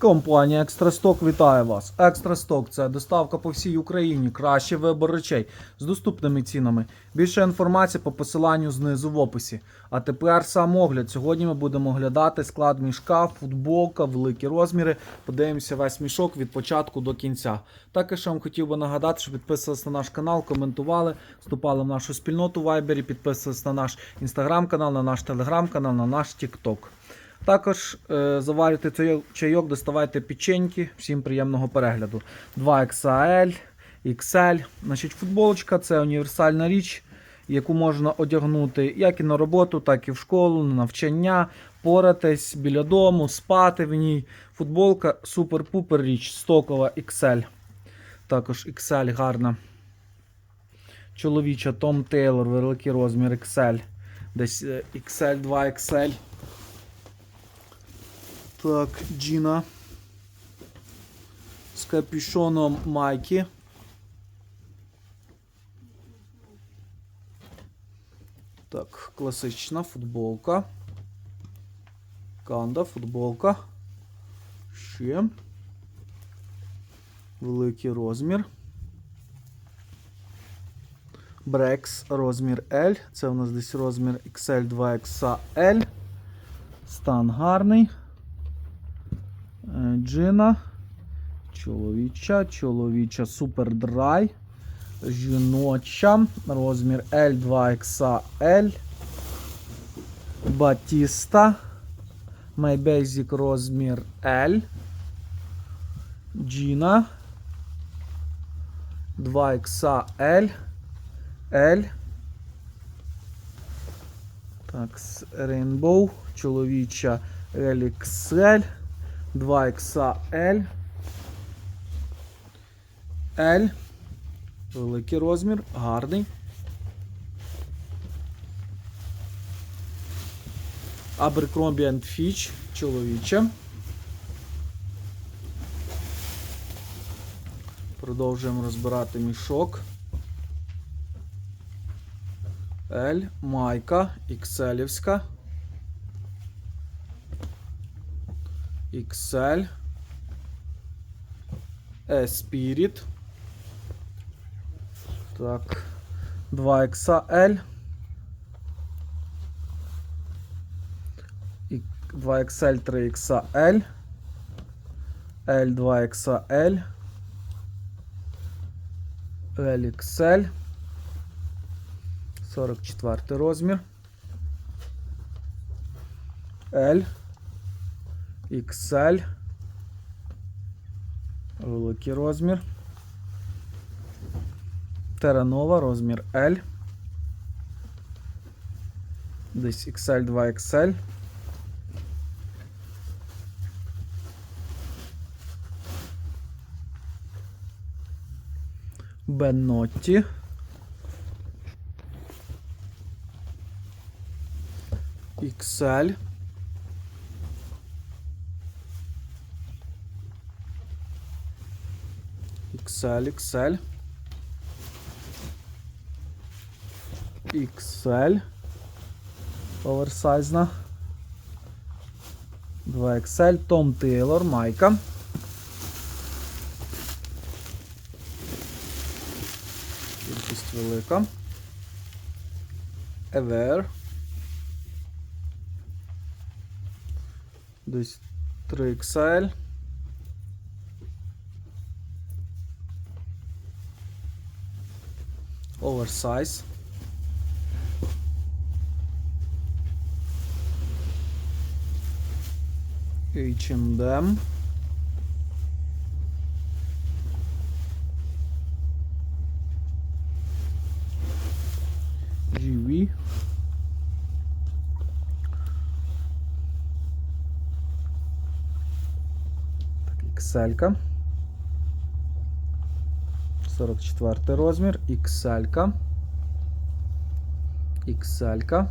Компанія Екстрасток вітає вас. Екстрасток це доставка по всій Україні, кращий вибор речей з доступними цінами. Більше інформації по посиланню знизу в описі. А тепер сам огляд. Сьогодні ми будемо оглядати склад мішка, футболка, великі розміри. Подивимося весь мішок від початку до кінця. Також я вам хотів би нагадати, що підписувалися на наш канал, коментували, вступали в нашу спільноту в Вайбері, підписувалися на наш інстаграм-канал, на наш телеграм-канал, на наш Тікток. Також е, заварюйте цей чайок, доставайте печеньки. Всім приємного перегляду. 2 XL. Значить, футболочка це універсальна річ, яку можна одягнути як і на роботу, так і в школу, на навчання, поратись біля дому, спати в ній. Футболка супер-пупер річ, стокова XL. Також XL гарна. Чоловіча Том Тейлор, великий розмір XL. Десь е, XL, 2 XL. Так, Джіна. З капюшоном майки. Так, класична футболка. Канда, футболка. Ще. Великий розмір. Брекс розмір L. Це у нас десь розмір XL 2XL. Стан гарний. Джина. Чоловіча, чоловіча Dry. Жіноча. Розмір L2XL. Батіста. My Basic розмір L. Джіна. 2XL. L. Так, Rainbow. Чоловіча LXL. 2XL. L. Великий розмір, гарний. Abercrombie Fitch, чоловіче. Продовжуємо розбирати мішок. L, майка, XL-івська. XL. Spirit. Так. 2XL. 2XL, 3XL. L2XL. LXL. 44 розмір. L. XL. Великий розмір. Теранова, розмір L. Десь XL 2XL. Бенотті. XL. XL, XL. XL. Оверсайзна. 2XL. Том Тейлор, майка. Кількість велика. Ever. Десь 3XL. Oversize. H&M. GV. Так, XL. -ка. 44 розмір, XL. -ка. XL. -ка.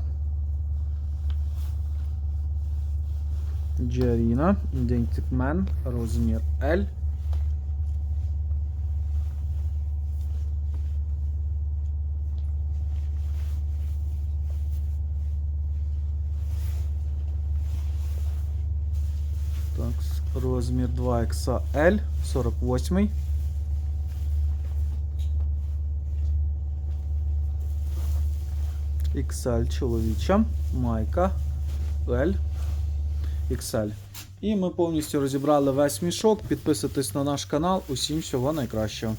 Джеріна, Identic Man, розмір L. Так, Розмір 2XL, 48. XL чоловіча, майка, L, XL. І ми повністю розібрали весь мішок. Підписуйтесь на наш канал. Усім всього найкращого.